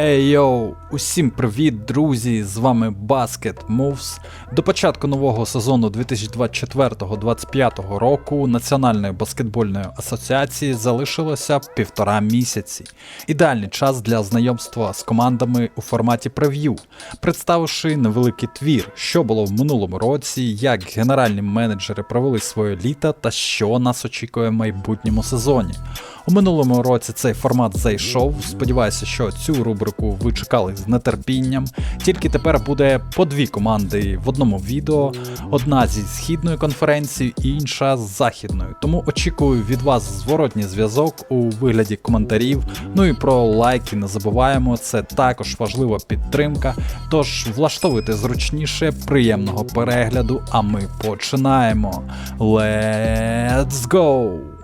Ей усім привіт, друзі! З вами Basket Moves. До початку нового сезону 2024-2025 року Національної баскетбольної асоціації залишилося півтора місяці. Ідеальний час для знайомства з командами у форматі прев'ю, представивши невеликий твір, що було в минулому році, як генеральні менеджери провели своє літо та що нас очікує в майбутньому сезоні. У минулому році цей формат зайшов. Сподіваюся, що цю рубрику ви чекали з нетерпінням. Тільки тепер буде по дві команди в одному відео: одна зі східної конференції, інша з західної. Тому очікую від вас зворотній зв'язок у вигляді коментарів. Ну і про лайки не забуваємо. Це також важлива підтримка. Тож влаштовуйте зручніше, приємного перегляду. А ми починаємо. Let's go!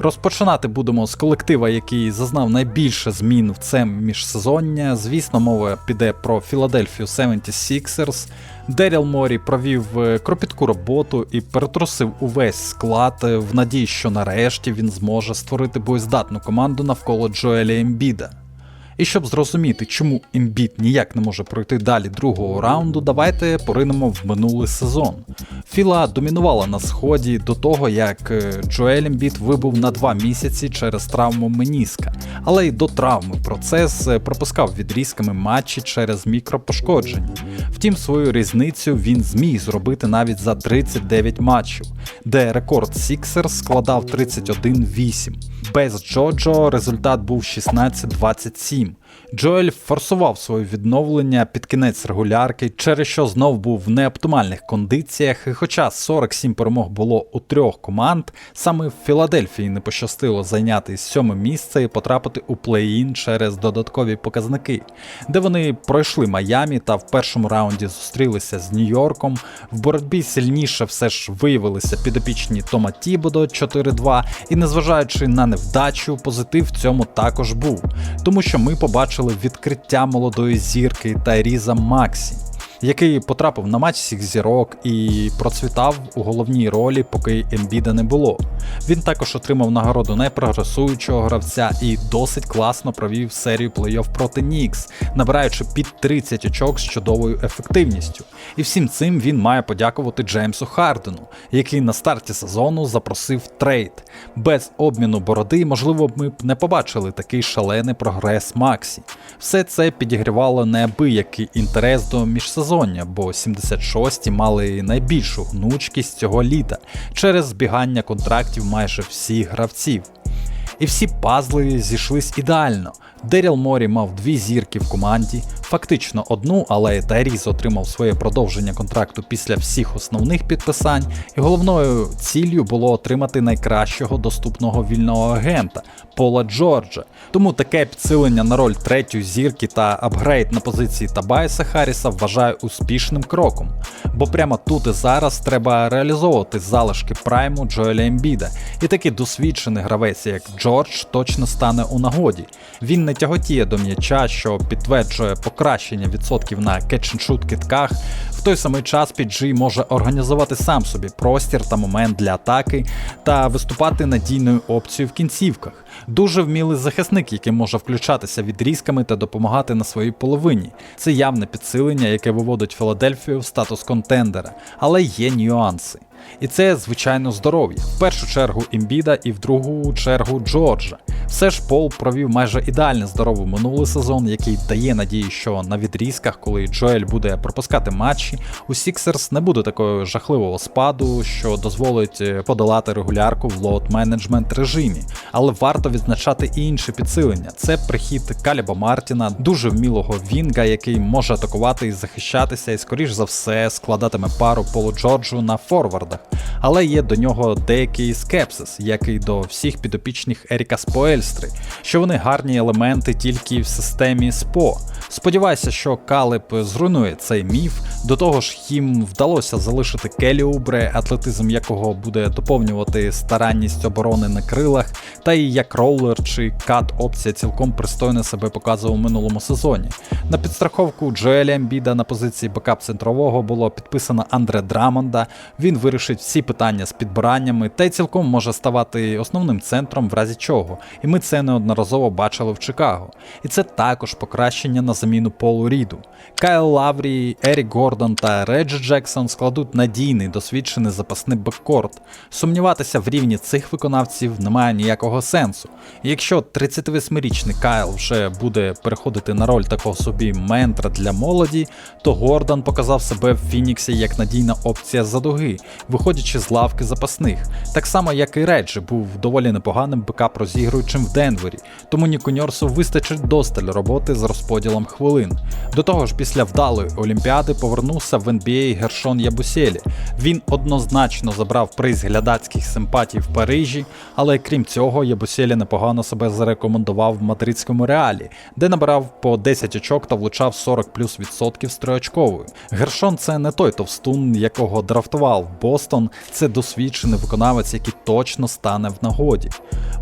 Розпочинати будемо з колектива, який зазнав найбільше змін в це міжсезоння. Звісно, мова піде про Філадельфію 76ers. Деріл Морі провів е, кропітку роботу і перетрусив увесь склад е, в надії, що нарешті він зможе створити боєздатну команду навколо Джоеля Ембіда. І щоб зрозуміти, чому Ембіт ніяк не може пройти далі другого раунду, давайте поринемо в минулий сезон. Філа домінувала на сході до того, як е, Джоель Ембіт вибув на два місяці через травму меніска, але й до травми процес е, пропускав відрізками матчі через мікропошкодження. Втім, свою різницю він зміг зробити навіть за 39 матчів, де рекорд Сіксер складав 31-8. Без Джоджо результат був 16-27. Джоель форсував своє відновлення під кінець регулярки, через що знов був в неоптимальних кондиціях. І хоча 47 перемог було у трьох команд, саме в Філадельфії не пощастило зайняти сьоме місце і потрапити у плей-ін через додаткові показники, де вони пройшли Майамі та в першому раунді зустрілися з Нью-Йорком. В боротьбі сильніше все ж виявилися підопічні Тома Тібодо 4-2, і незважаючи на невдачу, позитив в цьому також був, тому що ми побачили відкриття молодої зірки Тайріза Максі. Який потрапив на матч всіх зірок і процвітав у головній ролі, поки Ембіда не було. Він також отримав нагороду найпрогресуючого гравця і досить класно провів серію плей-офф проти Нікс, набираючи під 30 очок з чудовою ефективністю. І всім цим він має подякувати Джеймсу Хардену, який на старті сезону запросив трейд. Без обміну бороди, можливо, ми б не побачили такий шалений прогрес Максі. Все це підігрівало неабиякий інтерес до міжсезоння, бо 76-ті мали найбільшу гнучкість цього літа через збігання контрактів майже всіх гравців. І всі пазли зійшлись ідеально. Деріл Морі мав дві зірки в команді, фактично одну, але Тайріз отримав своє продовження контракту після всіх основних підписань, і головною ціллю було отримати найкращого доступного вільного агента Пола Джорджа. Тому таке підсилення на роль третьої зірки та апгрейд на позиції Табайса Харріса вважаю успішним кроком. Бо прямо тут і зараз треба реалізовувати залишки прайму Джоеля Ембіда, і такий досвідчений гравець, як Джордж, точно стане у нагоді. Він не тяготіє до м'яча, що підтверджує покращення відсотків на кетч-н-шут китках. В той самий час PG може організувати сам собі простір та момент для атаки та виступати надійною опцією в кінцівках. Дуже вмілий захисник, який може включатися відрізками та допомагати на своїй половині. Це явне підсилення, яке виводить Філадельфію в статус контендера, але є нюанси. І це, звичайно, здоров'я. В першу чергу Імбіда і в другу чергу Джорджа. Все ж Пол провів майже ідеально здоровий минулий сезон, який дає надію, що на відрізках, коли Джоель буде пропускати матчі, у Сіксерс не буде такого жахливого спаду, що дозволить е, подолати регулярку в лоуд-менеджмент режимі. Але варто відзначати і інше підсилення. Це прихід Каліба Мартіна, дуже вмілого Вінга, який може атакувати і захищатися, і скоріш за все складатиме пару Полу Джорджу на форвардах. Але є до нього деякий скепсис, як і до всіх підопічних Еріка Споельстри, що вони гарні елементи тільки в системі СПО. Сподіваюся, що Калеб зруйнує цей міф. До того ж, їм вдалося залишити Келі Убре, атлетизм якого буде доповнювати старанність оборони на крилах, та і як кроулер чи кат опція цілком пристойно себе показував у минулому сезоні. На підстраховку Джоеля Ембіда на позиції бекап центрового було підписано Андре Драмонда. Він вирішить всі питання з підбираннями та й цілком може ставати основним центром в разі чого. І ми це неодноразово бачили в Чикаго. І це також покращення на заміну Полу Ріду. Кайл Лаврі, Ерік Гордон та Реджі Джексон складуть надійний досвідчений запасний беккорт. Сумніватися в рівні цих виконавців немає ніякого сенсу. Якщо 38-річний Кайл вже буде переходити на роль такого собі ментра для молоді, то Гордон показав себе в Фініксі як надійна опція за дуги, виходячи з лавки запасних. Так само, як і Реджі був доволі непоганим бекап розігруючим в Денвері, тому Ніку Ньорсу вистачить досталь роботи з розподілом хвилин. До того ж, після вдалої Олімпіади повернувся в NBA Гершон Ябусєлі. Він однозначно забрав приз глядацьких симпатій в Парижі, але крім цього, Ябусєлі непогано себе зарекомендував в мадридському реалі, де набирав по 10 очок та влучав 40 плюс відсотків з триочковою. Гершон це не той товстун, якого драфтував Бостон, це досвідчений виконавець, який точно стане в нагоді.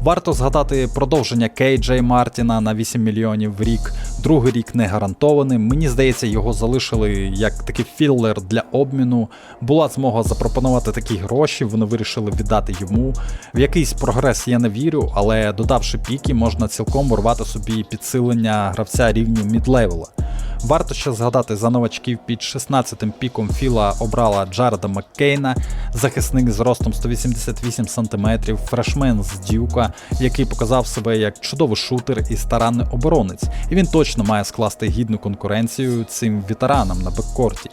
Варто згадати продовження Кей Джей Мартіна на 8 мільйонів в рік. Другий рік не гарантований. Мені здається, його залишили як такий філлер для обміну. Була змога запропонувати такі гроші, вони вирішили віддати йому. В якийсь прогрес я не вірю, але додавши піки, можна цілком урвати собі підсилення гравця рівню мідлевела. Варто ще згадати за новачків під 16-м піком Філа обрала Джареда Маккейна, захисник з ростом 188 см, фрешмен з Дюка, який показав себе як чудовий шутер і старанний оборонець, і він точно має скласти гідну конкуренцію цим ветеранам на беккорті.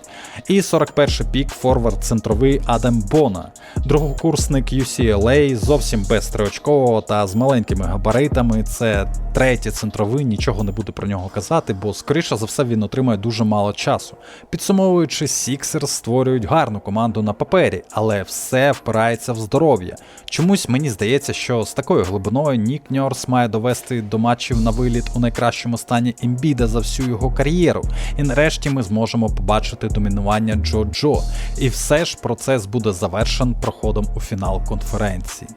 І 41-й пік форвард центровий Адам Бона, другокурсник UCLA, зовсім без триочкового та з маленькими габаритами. Це третій центровий, нічого не буду про нього казати, бо скоріше за все він отримає дуже мало часу. Підсумовуючи, Сіксерс створюють гарну команду на папері, але все впирається в здоров'я. Чомусь мені здається, що з такою глибиною Нік Ньорс має довести до матчів на виліт у найкращому стані імбіда за всю його кар'єру. І нарешті ми зможемо побачити домінування Джо Джо. І все ж процес буде завершен проходом у фінал конференції.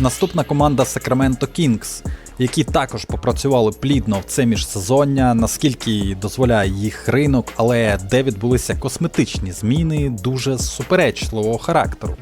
Наступна команда Sacramento Kings, які також попрацювали плідно в це міжсезоння, наскільки дозволяє їх ринок, але де відбулися косметичні зміни дуже суперечливого характеру.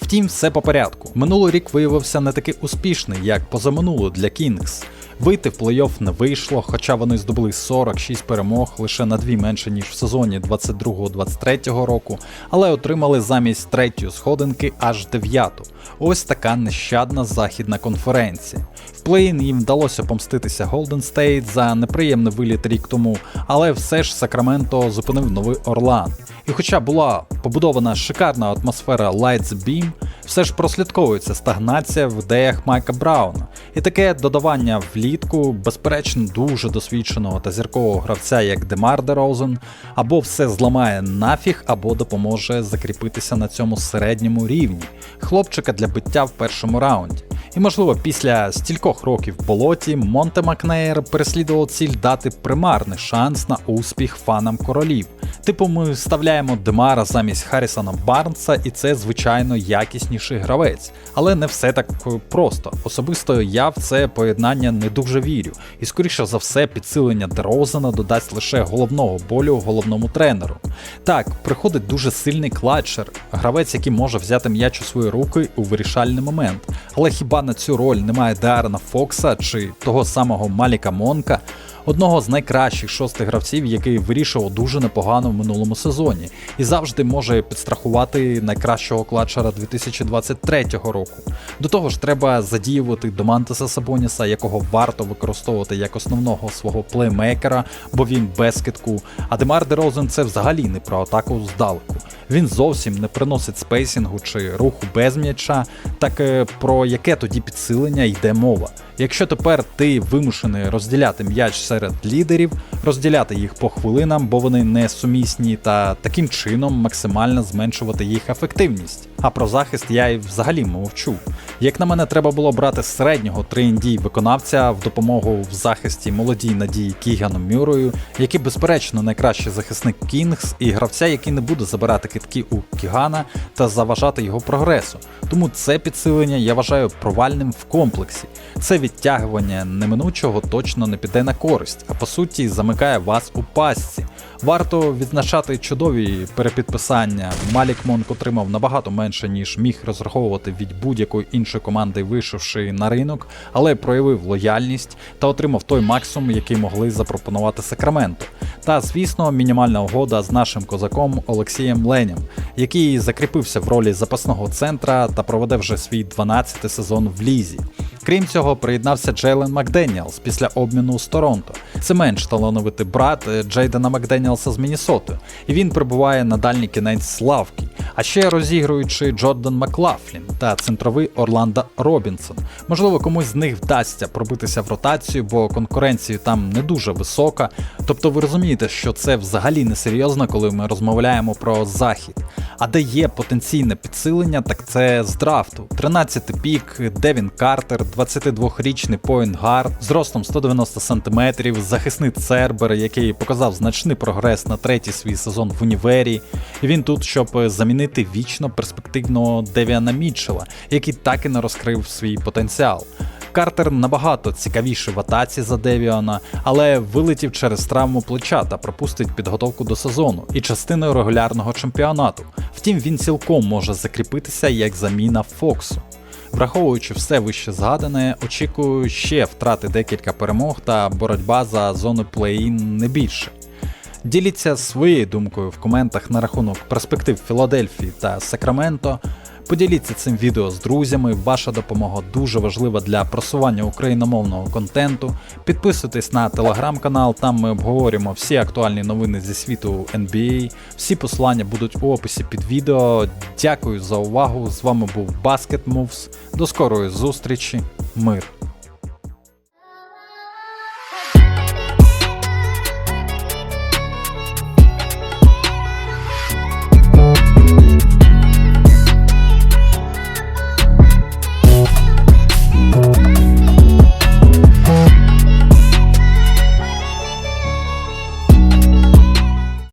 Втім, все по порядку. Минулий рік виявився не такий успішний, як позаминулий для Kings. Вийти в плей-офф не вийшло, хоча вони здобули 46 перемог лише на дві менше ніж в сезоні 22-23 року, але отримали замість третьої сходинки аж дев'яту. Ось така нещадна західна конференція. В плей-ін їм вдалося помститися Голден Стейт за неприємний виліт рік тому, але все ж Сакраменто зупинив новий Орлан. І хоча була побудована шикарна атмосфера Lights Beam, все ж прослідковується стагнація в ідеях Майка Брауна. І таке додавання влітку, безперечно, дуже досвідченого та зіркового гравця, як Демар Дерозен, або все зламає нафіг, або допоможе закріпитися на цьому середньому рівні. Хлопчика для биття в першому раунді. І можливо, після стількох років в болоті Монте Макнейр переслідував ціль дати примарний шанс на успіх фанам королів. Типу, ми вставляємо Демара замість Харрісона Барнса, і це звичайно якісніший гравець. Але не все так просто. Особисто я в це поєднання не дуже вірю. І скоріше за все, підсилення Дерозена додасть лише головного болю головному тренеру. Так, приходить дуже сильний кладчер, гравець, який може взяти м'яч у свої руки у вирішальний момент. Але хіба на цю роль немає Дарена Фокса чи того самого Маліка Монка? Одного з найкращих шостих гравців, який вирішував дуже непогано в минулому сезоні, і завжди може підстрахувати найкращого кладчера 2023 року. До того ж, треба задіювати Домантеса Сабоніса, якого варто використовувати як основного свого плеймейкера, бо він без китку. А Демар Дерозен це взагалі не про атаку здалеку. Він зовсім не приносить спейсінгу чи руху без м'яча, так е, про яке тоді підсилення йде мова. Якщо тепер ти вимушений розділяти м'яч серед лідерів, розділяти їх по хвилинам, бо вони несумісні, та таким чином максимально зменшувати їх ефективність. А про захист я й взагалі мовчу. Як на мене, треба було брати середнього 3 виконавця в допомогу в захисті молодій надії Кігану Мюрою, який, безперечно, найкращий захисник Кінгс, і гравця, який не буде забирати китки у Кігана та заважати його прогресу. Тому це підсилення я вважаю провальним в комплексі. Це відтягування неминучого точно не піде на користь, а по суті замикає вас у пастці. Варто відзначати чудові перепідписання. Малік Монк отримав набагато менше, ніж міг розраховувати від будь-якої іншої команди, вийшовши на ринок, але проявив лояльність та отримав той максимум, який могли запропонувати Сакраменто. Та, звісно, мінімальна угода з нашим козаком Олексієм Ленем, який закріпився в ролі запасного центра та проведе вже свій 12-й сезон в лізі. Крім цього, приєднався Джейлен Макденіелс після обміну з Торонто. Це менш талановитий брат е, Джейдена Макденіелса з Міннесоти, і він прибуває на дальній кінець славки. А ще розігруючи Джордан Маклафлін та центровий Орландо Робінсон. Можливо, комусь з них вдасться пробитися в ротацію, бо конкуренція там не дуже висока. Тобто ви розумієте, що це взагалі не серйозно, коли ми розмовляємо про захід. А де є потенційне підсилення, так це з драфту. 13 пік, Девін Картер, 22-річний поінт-гард з ростом 190 см, захисний Цербер, який показав значний прогрес на третій свій сезон в універі. І він тут, щоб замінити вічно перспективного Девіана Мітчела, який так і не розкрив свій потенціал. Картер набагато цікавіший в атаці за Девіона, але вилетів через травму плеча та пропустить підготовку до сезону і частиною регулярного чемпіонату. Втім, він цілком може закріпитися як заміна Фоксу. Враховуючи все вище згадане, очікую ще втрати декілька перемог та боротьба за зону плей-ін не більше. Діліться своєю думкою в коментах на рахунок перспектив Філадельфії та Сакраменто. Поділіться цим відео з друзями, ваша допомога дуже важлива для просування україномовного контенту. Підписуйтесь на телеграм-канал, там ми обговорюємо всі актуальні новини зі світу NBA. Всі посилання будуть у описі під відео. Дякую за увагу. З вами був Basket Moves. До скорої зустрічі. Мир.